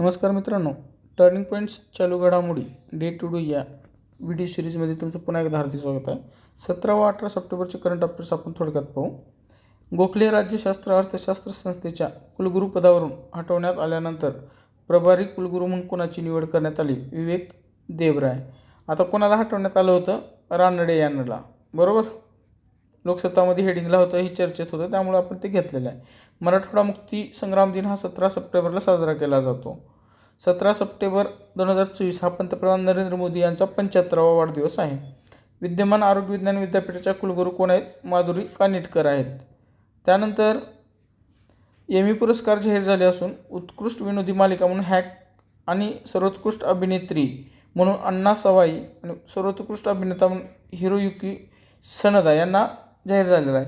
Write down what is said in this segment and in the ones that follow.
नमस्कार मित्रांनो turning points चालू घडामोडी डे टू डू या व्हिडिओ सिरीजमध्ये तुमचं पुन्हा एकदा हार्दिक स्वागत आहे. सतरा व अठरा सप्टेंबरचे करंट अफेअर्स आपण थोडक्यात पाहू. गोखले राज्यशास्त्र अर्थशास्त्र संस्थेच्या कुलगुरूपदावरून हटवण्यात आल्यानंतर प्रभारी कुलगुरू म्हणून कोणाची निवड करण्यात आली? विवेक देवराय आता कोणाला हटवण्यात आलं होतं? रानडे यांना. बरोबर? लोकसत्तामध्ये हेडिंगला होतं हे चर्चेत होतं त्यामुळे आपण ते घेतलेलं आहे. मराठवाडा मुक्ती संग्राम दिन हा सतरा सप्टेंबरला साजरा केला जातो. सतरा सप्टेंबर दोन हजार चोवीस हा पंतप्रधान नरेंद्र मोदी यांचा पंच्याहत्तरावा वाढदिवस आहे. विद्यमान आरोग्य विज्ञान विद्यापीठाच्या कुलगुरू कोण आहेत? माधुरी कानिटकर आहेत. त्यानंतर एमी पुरस्कार जाहीर झाले असून उत्कृष्ट विनोदी मालिका म्हणून हॅक आणि सर्वोत्कृष्ट अभिनेत्री म्हणून अण्णा सवाई आणि सर्वोत्कृष्ट अभिनेता म्हणून हिरोयुकी सनदा यांना जाहीर झालेला आहे.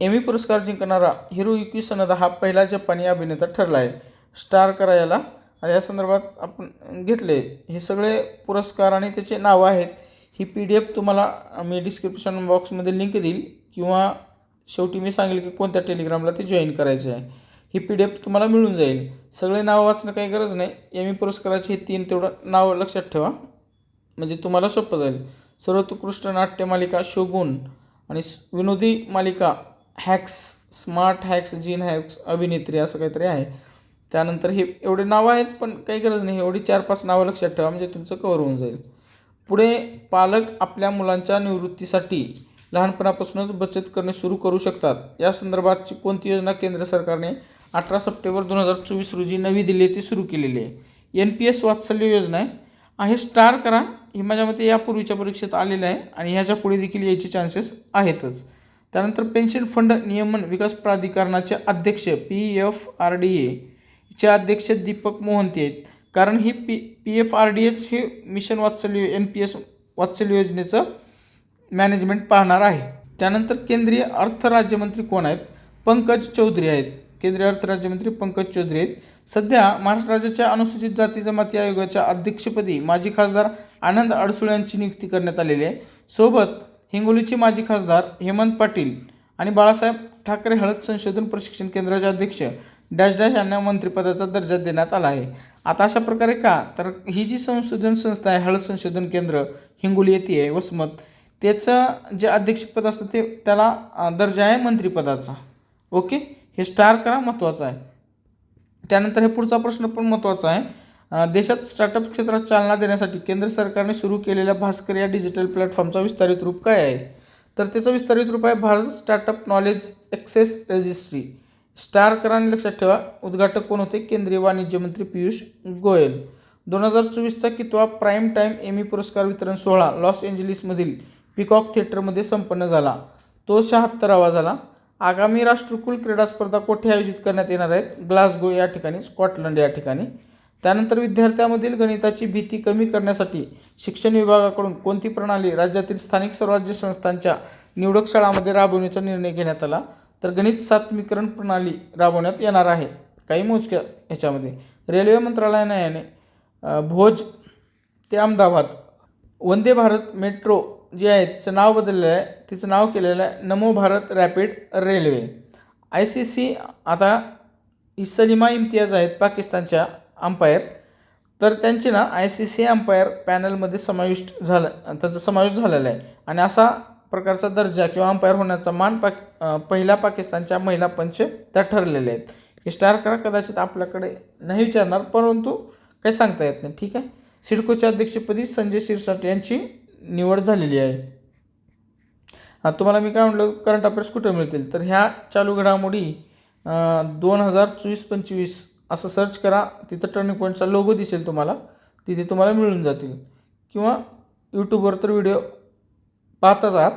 एमी पुरस्कार जिंकणारा हिरोयुकी सनदा हा पहिला जपानी अभिनेता ठरला आहे. स्टार करायला या संदर्भात आपण घेतले. हे सगळे पुरस्कार आणि त्याचे नावं आहेत. ही पी डी एफ तुम्हाला मी डिस्क्रिप्शन बॉक्समध्ये लिंक देईल किंवा शेवटी मी सांगेल की कोणत्या टेलिग्रामला ते जॉईन करायचे आहे. ही पी डी एफ तुम्हाला मिळून जाईल. सगळे नावं वाचणं काही गरज नाही. एम ई पुरस्काराची हे तीन तेवढं नावं लक्षात ठेवा. म्हणजे तुम्हाला सोपं जाईल. सर्वोत्कृष्ट नाट्यमालिका शोभून आणि विनोदी मालिका hacks smart hacks jean hacks अभिनेत्री असं काहीतरी आहे. त्यानंतर हे एवढे नावं आहेत पण काही गरज नाही. एवढी चार पाच नावं लक्षात ठेवा म्हणजे तुमचं कवर होऊन जाईल. पुढे पालक आपल्या मुलांच्या निवृत्तीसाठी लहानपणापासूनच बचत करणे सुरू करू शकतात. या संदर्भातची कोणती योजना केंद्र सरकारने अठरा सप्टेंबर दोन हजार चोवीस रोजी नवी दिल्ली येथे सुरू केलेली आहे? एन पी एस वात्सल्य योजना आहे. आहे स्टार करा हे माझ्या मते यापूर्वीच्या परीक्षेत आलेलं आहे आणि ह्याच्या पुढे देखील यायचे चान्सेस आहेतच. त्यानंतर पेन्शन फंड नियमन विकास प्राधिकरणाचे अध्यक्ष पी एफ आर डी एचे अध्यक्ष दीपक मोहंती आहेत. कारण ही P P F R D H हे mission Vatsalya N P S Vatsalya योजनेचं मॅनेजमेंट पाहणार आहे. त्यानंतर केंद्रीय अर्थ राज्यमंत्री कोण आहेत? पंकज चौधरी आहेत. केंद्रीय अर्थ राज्यमंत्री पंकज चौधरी आहेत. सध्या महाराष्ट्र राज्याच्या अनुसूचित जाती जमाती आयोगाच्या अध्यक्षपदी माजी खासदार आनंद अडसुळ यांची नियुक्ती करण्यात आलेली आहे. सोबत हिंगोलीचे माजी खासदार हेमंत पाटील आणि बाळासाहेब ठाकरे हळद संशोधन प्रशिक्षण केंद्राचे अध्यक्ष डॅश डॅश यांना मंत्रिपदाचा दर्जा देण्यात आला आहे. आता अशा प्रकारे का? तर ही जी संशोधन संस्था आहे हळद संशोधन केंद्र हिंगोली येथे आहे वसमत. त्याचं जे अध्यक्षपद असतं ते त्याला दर्जा आहे मंत्रिपदाचा. ओके? हे स्टार करा महत्त्वाचं आहे. त्यानंतर हे पुढचा प्रश्न पण महत्त्वाचा आहे. देशात स्टार्टअप क्षेत्रात चालना देण्यासाठी केंद्र सरकारने सुरू केलेल्या भास्कर या डिजिटल प्लॅटफॉर्मचा विस्तारित रूप काय आहे? तर त्याचं विस्तारित रूप आहे Bharat startup knowledge access registry star कराने लक्षात ठेवा उद्घाटक कोण होते? केंद्रीय वाणिज्य मंत्री पियुष गोयल. दोन हजार चोवीसचा कितवा प्राईम टाईम एमी पुरस्कार वितरण सोहळा लॉस एंजलिसमधील पिकॉक थिएटरमध्ये संपन्न झाला. तो शहात्तरावा झाला. आगामी राष्ट्रकुल क्रीडा स्पर्धा कोठे आयोजित करण्यात येणार आहेत? ग्लासगो या ठिकाणी स्कॉटलंड या ठिकाणी. त्यानंतर विद्यार्थ्यांमधील गणिताची भीती कमी करण्यासाठी शिक्षण विभागाकडून कोणती प्रणाली राज्यातील स्थानिक स्वराज्य संस्थांच्या निवडक शाळांमध्ये राबवण्याचा निर्णय घेण्यात आला? तर गणित सात्मीकरण प्रणाली राबवण्यात येणार आहे. काही मोजक्या ह्याच्यामध्ये. रेल्वे मंत्रालयाने याने भोज ते अहमदाबाद वंदे भारत मेट्रो जे आहे तिचं नाव बदललेलं आहे. तिचं नाव केलेलं आहे Namo Bharat rapid railway. I C C आता सलिमा इम्तियाज आहेत पाकिस्तानच्या अंपायर. तर त्यांचे ना आय सी सी अंपायर पॅनलमध्ये समाविष्ट झालं त्यांचा समावेश झालेला आहे. आणि असा प्रकारचा दर्जा किंवा अंपायर होण्याचा मान पाक पहिला पहिल्या पाकिस्तानच्या महिला पंच त्या ठरलेल्या आहेत. हे स्टार करा कदाचित आपल्याकडे नाही विचारणार परंतु काही सांगता येत नाही. ठीक आहे? सिडकोच्या अध्यक्षपदी संजय शिरसाट यांची निवड झालेली आहे. हा तुम्हाला मी काय म्हटलं करंट अफेअर्स कुठे मिळतील? तर ह्या चालू घडामोडी दोन हजार चोवीस पंचवीस असं सर्च करा तिथं टर्निंग पॉईंटचा लोगो दिसेल तुम्हाला तिथे तुम्हाला मिळून जातील. किंवा यूट्यूबवर तर व्हिडिओ पाहताच आहात.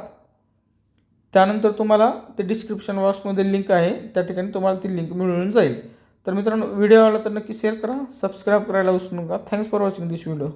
त्यानंतर तुम्हाला ते डिस्क्रिप्शन बॉक्समध्ये लिंक आहे त्या ठिकाणी तुम्हाला ती लिंक मिळून जाईल. तर मित्रांनो व्हिडिओ आवडला तर नक्की शेअर करा सबस्क्राईब करायला विसरू नका. Thanks for watching this video